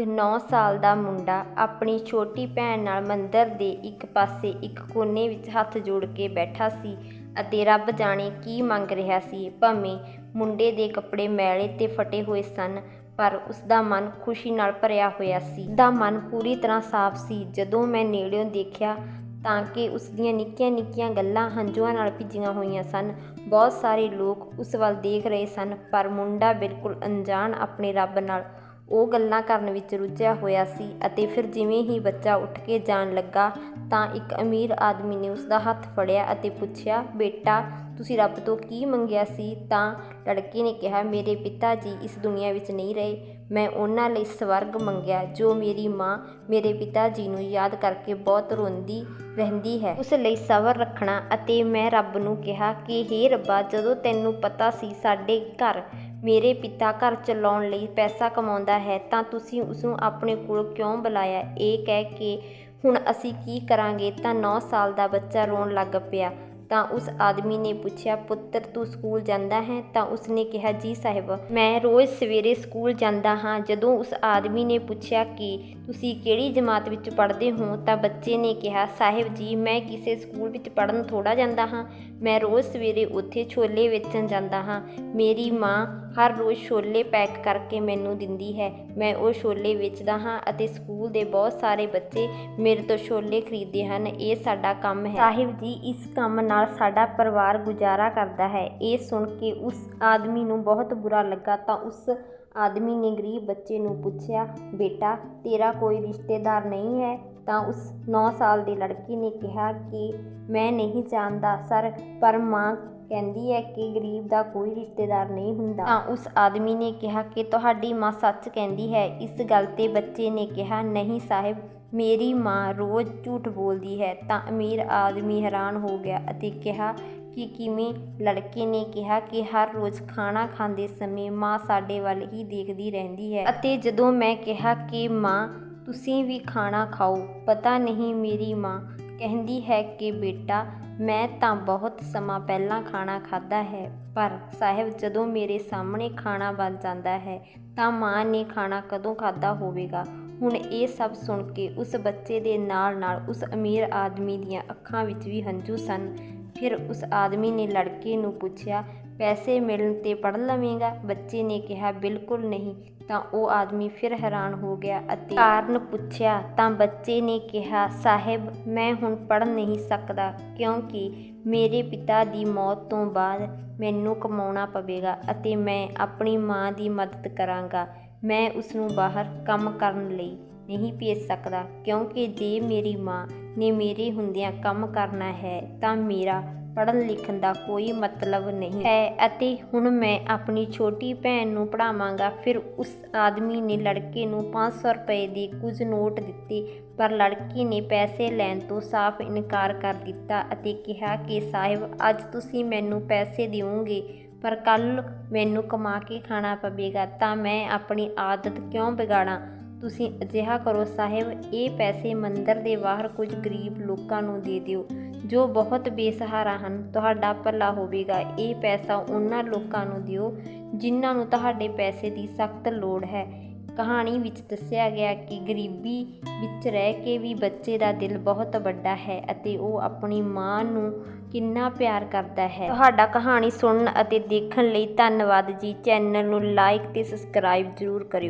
ਇੱਕ 9 ਸਾਲ ਦਾ ਮੁੰਡਾ ਆਪਣੀ ਛੋਟੀ ਭੈਣ ਨਾਲ ਮੰਦਰ ਦੇ ਇੱਕ ਪਾਸੇ ਇੱਕ ਕੋਨੇ ਵਿੱਚ ਹੱਥ ਜੋੜ ਕੇ ਬੈਠਾ ਸੀ ਅਤੇ ਰੱਬ ਜਾਣੇ ਕੀ ਮੰਗ ਰਿਹਾ ਸੀ, ਭਾਵੇਂ ਮੁੰਡੇ ਦੇ ਕੱਪੜੇ ਮੈਲੇ ਤੇ ਫਟੇ ਹੋਏ ਸਨ, ਪਰ ਉਸ ਦਾ ਮਨ ਖੁਸ਼ੀ ਨਾਲ ਭਰਿਆ ਹੋਇਆ ਸੀ। ਦਾ ਮਨ ਪੂਰੀ ਤਰ੍ਹਾਂ ਸਾਫ਼ ਸੀ। ਜਦੋਂ ਮੈਂ ਨੇੜਿਓਂ ਦੇਖਿਆ ਤਾਂ ਕਿ ਉਸ ਦੀਆਂ ਨਿੱਕੀਆਂ ਨਿੱਕੀਆਂ ਗੱਲਾਂ ਹੰਝੂਆਂ ਨਾਲ ਭਿੱਜੀਆਂ ਹੋਈਆਂ ਸਨ, ਬਹੁਤ ਸਾਰੇ ਲੋਕ ਉਸ ਵੱਲ ਦੇਖ ਰਹੇ ਸਨ, ਪਰ ਮੁੰਡਾ ਬਿਲਕੁਲ ਅਣਜਾਣ ਆਪਣੇ ਰੱਬ ਨਾਲ ਉਹ ਗੱਲਾਂ ਕਰਨ ਵਿੱਚ ਰੁੱਝਿਆ ਹੋਇਆ ਸੀ ਅਤੇ ਫਿਰ ਜਿਵੇਂ ਹੀ ਬੱਚਾ ਉੱਠ ਕੇ ਜਾਣ ਲੱਗਾ ਤਾਂ ਇੱਕ ਅਮੀਰ ਆਦਮੀ ਨੇ ਉਸ ਦਾ ਹੱਥ ਫੜਿਆ ਅਤੇ ਪੁੱਛਿਆ, ਬੇਟਾ, ਤੁਸੀਂ ਰੱਬ ਤੋਂ ਕੀ ਮੰਗਿਆ ਸੀ? ਤਾਂ ਲੜਕੇ ਨੇ ਕਿਹਾ, ਮੇਰੇ ਪਿਤਾ ਜੀ ਇਸ ਦੁਨੀਆ ਵਿੱਚ ਨਹੀਂ ਰਹੇ। ਮੈਂ ਉਹਨਾਂ ਲਈ ਸਵਰਗ ਮੰਗਿਆ, ਜੋ ਮੇਰੀ ਮਾਂ ਮੇਰੇ ਪਿਤਾ ਜੀ ਨੂੰ ਯਾਦ ਕਰਕੇ ਬਹੁਤ ਰੋਂਦੀ ਰਹਿੰਦੀ ਹੈ। ਉਸ ਲਈ ਸਬਰ ਰੱਖਣਾ ਅਤੇ ਮੈਂ ਰੱਬ ਨੂੰ ਕਿਹਾ ਕਿ, ਹੇ ਰੱਬਾ, ਜਦੋਂ ਤੈਨੂੰ ਪਤਾ ਸੀ ਸਾਡੇ ਘਰ ਮੇਰੇ ਪਿਤਾ ਘਰ ਚਲਾਉਣ ਲਈ ਪੈਸਾ ਕਮਾਉਂਦਾ ਹੈ, ਤਾਂ ਤੁਸੀਂ ਉਸ ਨੂੰ ਆਪਣੇ ਕੋਲ ਕਿਉਂ ਬੁਲਾਇਆ? ਇਹ ਕਹਿ ਕੇ ਹੁਣ ਅਸੀਂ ਕੀ ਕਰਾਂਗੇ? ਤਾਂ 9 ਸਾਲ ਦਾ ਬੱਚਾ ਰੋਣ ਲੱਗ ਪਿਆ। ਤਾਂ ਉਸ ਆਦਮੀ ਨੇ ਪੁੱਛਿਆ, ਪੁੱਤਰ, ਤੂੰ ਸਕੂਲ ਜਾਂਦਾ ਹੈ? ਤਾਂ ਉਸਨੇ ਕਿਹਾ, ਜੀ ਸਾਹਿਬ, ਮੈਂ ਰੋਜ਼ ਸਵੇਰੇ ਸਕੂਲ ਜਾਂਦਾ ਹਾਂ। ਜਦੋਂ ਉਸ ਆਦਮੀ ਨੇ ਪੁੱਛਿਆ ਕਿ ਤੁਸੀਂ ਕਿਹੜੀ ਜਮਾਤ ਵਿੱਚ ਪੜ੍ਹਦੇ ਹੋ, ਤਾਂ ਬੱਚੇ ਨੇ ਕਿਹਾ, ਸਾਹਿਬ ਜੀ, ਮੈਂ ਕਿਸੇ ਸਕੂਲ ਵਿੱਚ ਪੜ੍ਹਨ ਥੋੜਾ ਜਾਂਦਾ ਹਾਂ। ਮੈਂ ਰੋਜ਼ ਸਵੇਰੇ ਉੱਥੇ ਛੋਲੇ ਵੇਚਣ ਜਾਂਦਾ ਹਾਂ। ਮੇਰੀ ਮਾਂ ਹਰ ਰੋਜ਼ ਛੋਲੇ ਪੈਕ ਕਰਕੇ ਮੈਨੂੰ ਦਿੰਦੀ ਹੈ। ਮੈਂ ਉਹ ਛੋਲੇ ਵੇਚਦਾ ਹਾਂ ਅਤੇ ਸਕੂਲ ਦੇ ਬਹੁਤ ਸਾਰੇ ਬੱਚੇ ਮੇਰੇ ਤੋਂ ਛੋਲੇ ਖਰੀਦਦੇ ਹਨ। ਇਹ ਸਾਡਾ ਕੰਮ ਹੈ। ਸਾਹਿਬ ਜੀ, ਇਸ ਕੰਮ ਨਾਲ ਸਾਡਾ ਪਰਿਵਾਰ ਗੁਜ਼ਾਰਾ ਕਰਦਾ ਹੈ। ਇਹ ਸੁਣ ਕੇ ਉਸ ਆਦਮੀ ਨੂੰ ਬਹੁਤ ਬੁਰਾ ਲੱਗਾ ਤਾਂ ਉਸ ਆਦਮੀ ਨੇ ਗਰੀਬ ਬੱਚੇ ਨੂੰ ਪੁੱਛਿਆ, ਬੇਟਾ, ਤੇਰਾ ਕੋਈ ਰਿਸ਼ਤੇਦਾਰ ਨਹੀਂ ਹੈ? ਤਾਂ ਉਸ 9 ਸਾਲ ਦੀ ਲੜਕੀ ਨੇ ਕਿਹਾ ਕਿ ਮੈਂ ਨਹੀਂ ਜਾਣਦਾ, ਸਰ, ਪਰ ਮਾਂ ਕਹਿੰਦੀ ਹੈ ਕਿ ਗਰੀਬ ਦਾ ਕੋਈ ਰਿਸ਼ਤੇਦਾਰ ਨਹੀਂ ਹੁੰਦਾ। ਤਾਂ ਉਸ ਆਦਮੀ ਨੇ ਕਿਹਾ ਕਿ ਤੁਹਾਡੀ ਮਾਂ ਸੱਚ ਕਹਿੰਦੀ ਹੈ। ਇਸ ਗੱਲ ਤੇ ਬੱਚੇ ਨੇ ਕਿਹਾ, ਨਹੀਂ ਸਾਹਿਬ, ਮੇਰੀ ਮਾਂ ਰੋਜ਼ ਝੂਠ ਬੋਲਦੀ ਹੈ। ਤਾਂ ਅਮੀਰ ਆਦਮੀ ਹੈਰਾਨ ਹੋ ਗਿਆ ਅਤੇ ਕਿਹਾ ਕਿ ਕਿਵੇਂ? ਲੜਕੇ ਨੇ ਕਿਹਾ ਕਿ ਹਰ ਰੋਜ਼ ਖਾਣਾ ਖਾਂਦੇ ਸਮੇਂ ਮਾਂ ਸਾਡੇ ਵੱਲ ਹੀ ਦੇਖਦੀ ਰਹਿੰਦੀ ਹੈ। ਅਤੇ ਜਦੋਂ ਮੈਂ ਕਿਹਾ ਕਿ ਮਾਂ, ਤੁਸੀਂ ਵੀ ਖਾਣਾ ਖਾਓ, ਪਤਾ ਨਹੀਂ ਮੇਰੀ ਮਾਂ ਕਹਿੰਦੀ ਹੈ ਕਿ ਬੇਟਾ, ਮੈਂ ਤਾਂ ਬਹੁਤ ਸਮਾਂ ਪਹਿਲਾਂ ਖਾਣਾ ਖਾਦਾ ਹੈ, ਪਰ ਸਾਹਿਬ ਜਦੋਂ ਮੇਰੇ ਸਾਹਮਣੇ ਖਾਣਾ ਬਣ ਜਾਂਦਾ ਹੈ, ਤਾਂ ਮਾਂ ਨੇ ਖਾਣਾ ਕਦੋਂ ਖਾਦਾ ਹੋਵੇਗਾ? ਹੁਣ ਇਹ ਸਭ ਸੁਣ ਕੇ ਉਸ ਬੱਚੇ ਦੇ ਨਾਲ ਨਾਲ ਉਸ ਅਮੀਰ ਆਦਮੀ ਦੀਆਂ ਅੱਖਾਂ ਵਿੱਚ ਵੀ ਹੰਝੂ ਸਨ। ਫਿਰ ਉਸ ਆਦਮੀ ਨੇ ਲੜਕੇ ਨੂੰ ਪੁੱਛਿਆ, ਪੈਸੇ ਮਿਲਣ ਤੇ ਪੜ੍ਹ ਲਵੇਂਗਾ? ਬੱਚੇ ਨੇ ਕਿਹਾ, ਬਿਲਕੁਲ ਨਹੀਂ। ਤਾਂ ਉਹ ਆਦਮੀ ਫਿਰ ਹੈਰਾਨ ਹੋ ਗਿਆ ਅਤੇ ਕਾਰਨ ਪੁੱਛਿਆ, ਤਾਂ ਬੱਚੇ ਨੇ ਕਿਹਾ, ਸਾਹਿਬ, ਮੈਂ ਹੁਣ ਪੜ੍ਹ ਨਹੀਂ ਸਕਦਾ, ਕਿਉਂਕਿ ਮੇਰੇ ਪਿਤਾ ਦੀ ਮੌਤ ਤੋਂ ਬਾਅਦ ਮੈਨੂੰ ਕਮਾਉਣਾ ਪਵੇਗਾ ਅਤੇ ਮੈਂ ਆਪਣੀ ਮਾਂ ਦੀ ਮਦਦ ਕਰਾਂਗਾ। ਮੈਂ ਉਸ ਨੂੰ ਬਾਹਰ ਕੰਮ ਕਰਨ ਲਈ ਨਹੀਂ ਭੇਜ ਸਕਦਾ, ਕਿਉਂਕਿ ਜੇ ਮੇਰੀ ਮਾਂ ਨੇ ਮੇਰੇ ਹੁੰਦਿਆਂ ਕੰਮ ਕਰਨਾ ਹੈ ਤਾਂ ਮੇਰਾ ਪੜ੍ਹਨ ਲਿਖਣ ਦਾ ਕੋਈ ਮਤਲਬ ਨਹੀਂ ਹੈ ਅਤੇ ਹੁਣ ਮੈਂ ਆਪਣੀ ਛੋਟੀ ਭੈਣ ਨੂੰ ਪੜ੍ਹਾਵਾਂਗਾ। ਫਿਰ ਉਸ ਆਦਮੀ ਨੇ ਲੜਕੇ ਨੂੰ 500 ਰੁਪਏ ਦੇ ਕੁਝ ਨੋਟ ਦਿੱਤੇ, ਪਰ ਲੜਕੀ ਨੇ ਪੈਸੇ ਲੈਣ ਤੋਂ ਸਾਫ਼ ਇਨਕਾਰ ਕਰ ਦਿੱਤਾ ਅਤੇ ਕਿਹਾ ਕਿ, ਸਾਹਿਬ, ਅੱਜ ਤੁਸੀਂ ਮੈਨੂੰ ਪੈਸੇ ਦਿਓਗੇ, ਪਰ ਕੱਲ ਮੈਨੂੰ ਕਮਾ ਕੇ ਖਾਣਾ ਪਵੇਗਾ ਤਾਂ ਮੈਂ ਆਪਣੀ ਆਦਤ ਕਿਉਂ ਵਿਗਾੜਾਂ? ਤੁਸੀਂ ਅਜਿਹਾ ਕਰੋ, ਸਾਹਿਬ, ਇਹ ਪੈਸੇ ਮੰਦਰ ਦੇ ਬਾਹਰ ਕੁਝ ਗਰੀਬ ਲੋਕਾਂ ਨੂੰ ਦੇ ਦਿਓ, ਜੋ ਬਹੁਤ ਬੇਸਹਾਰਾ ਹਨ, ਤੁਹਾਡਾ ਭਲਾ ਹੋਵੇਗਾ। ਇਹ ਪੈਸਾ ਉਹਨਾਂ ਲੋਕਾਂ ਨੂੰ ਦਿਓ, ਜਿਨ੍ਹਾਂ ਨੂੰ ਤੁਹਾਡੇ ਪੈਸੇ ਦੀ ਸਖਤ ਲੋੜ ਹੈ। ਕਹਾਣੀ ਵਿੱਚ ਦੱਸਿਆ ਗਿਆ ਕਿ ਗਰੀਬੀ ਵਿੱਚ ਰਹਿ ਕੇ ਵੀ ਬੱਚੇ ਦਾ ਦਿਲ ਬਹੁਤ ਵੱਡਾ ਹੈ ਅਤੇ ਉਹ ਆਪਣੀ ਮਾਂ ਨੂੰ ਕਿੰਨਾ ਪਿਆਰ ਕਰਦਾ ਹੈ। ਤੁਹਾਡਾ ਕਹਾਣੀ ਸੁਣਨ ਅਤੇ ਦੇਖਣ ਲਈ ਧੰਨਵਾਦ ਜੀ। ਚੈਨਲ ਨੂੰ ਲਾਈਕ ਤੇ ਸਬਸਕ੍ਰਾਈਬ ਜ਼ਰੂਰ ਕਰਿਓ।